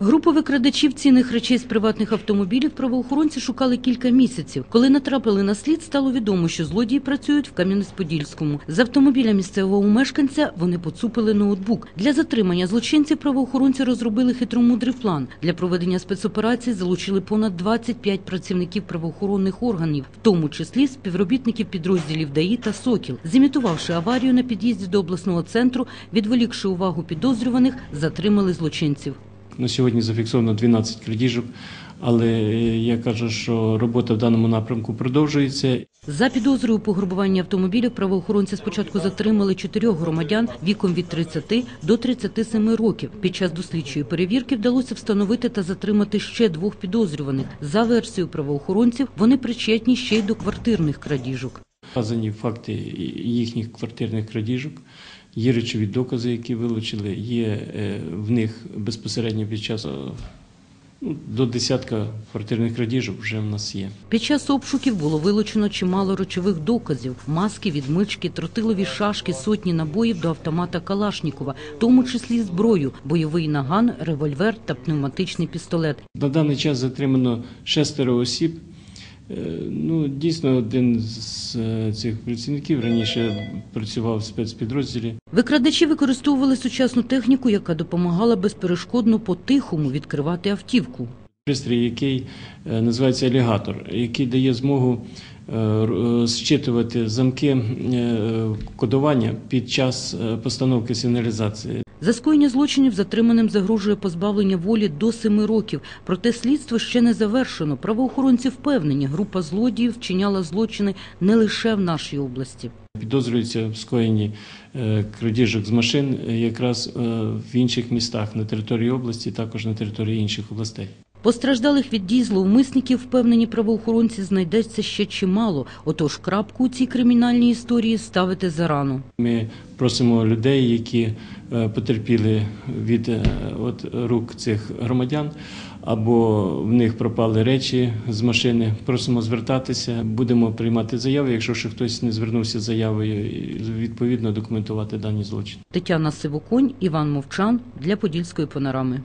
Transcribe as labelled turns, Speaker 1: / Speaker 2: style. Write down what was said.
Speaker 1: Групу викрадачів цінних речей з приватних автомобілів правоохоронці шукали кілька місяців. Коли натрапили на слід, стало відомо, що злодії працюють в Кам'янець-Подільському. З автомобіля місцевого мешканця вони поцупили ноутбук. Для затримання злочинців правоохоронці розробили хитромудрий план. Для проведення спецоперації залучили понад 25 працівників правоохоронних органів, в тому числі співробітників підрозділів ДАІ та Сокіл. Зімітувавши аварію на під'їзді до обласного центру, відволікши увагу підозрюваних, затримали злочинців.
Speaker 2: На сьогодні зафіксовано 12 крадіжок, але я кажу, що робота в даному напрямку продовжується.
Speaker 1: За підозрою у пограбуванні автомобілів правоохоронці спочатку затримали чотирьох громадян віком від 30 до 37 років. Під час дослідчої перевірки вдалося встановити та затримати ще двох підозрюваних. За версією правоохоронців, вони причетні ще й до квартирних крадіжок.
Speaker 2: Вказані факти їхніх квартирних крадіжок, є речові докази, які вилучили, є е, в них безпосередньо під час е, ну, до десятка квартирних крадіжок вже в нас є.
Speaker 1: Під час обшуків було вилучено чимало речових доказів: маски, відмички, тротилові шашки, сотні набоїв до автомата Калашнікова, в тому числі зброю, бойовий наган, револьвер та пневматичний пістолет.
Speaker 2: На даний час затримано шестеро осіб. Е, Ну, дійсно, один з е, цих працівників раніше працював в спецпідрозділі.
Speaker 1: Викрадачі використовували сучасну техніку, яка допомагала безперешкодно по-тихому відкривати автівку.
Speaker 2: Пристрій, який е, називається алігатор, який дає змогу е, зчитувати замки кодування під час постановки сигналізації.
Speaker 1: За скоєння злочинів затриманим загрожує позбавлення волі до семи років. Проте слідство ще не завершено. Правоохоронці впевнені, група злодіїв вчиняла злочини не лише в нашій області.
Speaker 2: Підозрюється в скоєнні е, крадіжок з машин якраз е, в інших містах на території області, також на території інших областей.
Speaker 1: Постраждалих від дій зловмисників, впевнені правоохоронці, знайдеться ще чимало. Отож, крапку у цій кримінальній історії ставити зарано.
Speaker 2: Ми просимо людей, які е, потерпіли від е, от, рук цих громадян, або в них пропали речі з машини. Просимо звертатися. Будемо приймати заяви. Якщо ще хтось не звернувся з заявою, відповідно документувати дані злочини.
Speaker 1: Тетяна Сивоконь, Іван Мовчан для Подільської панорами.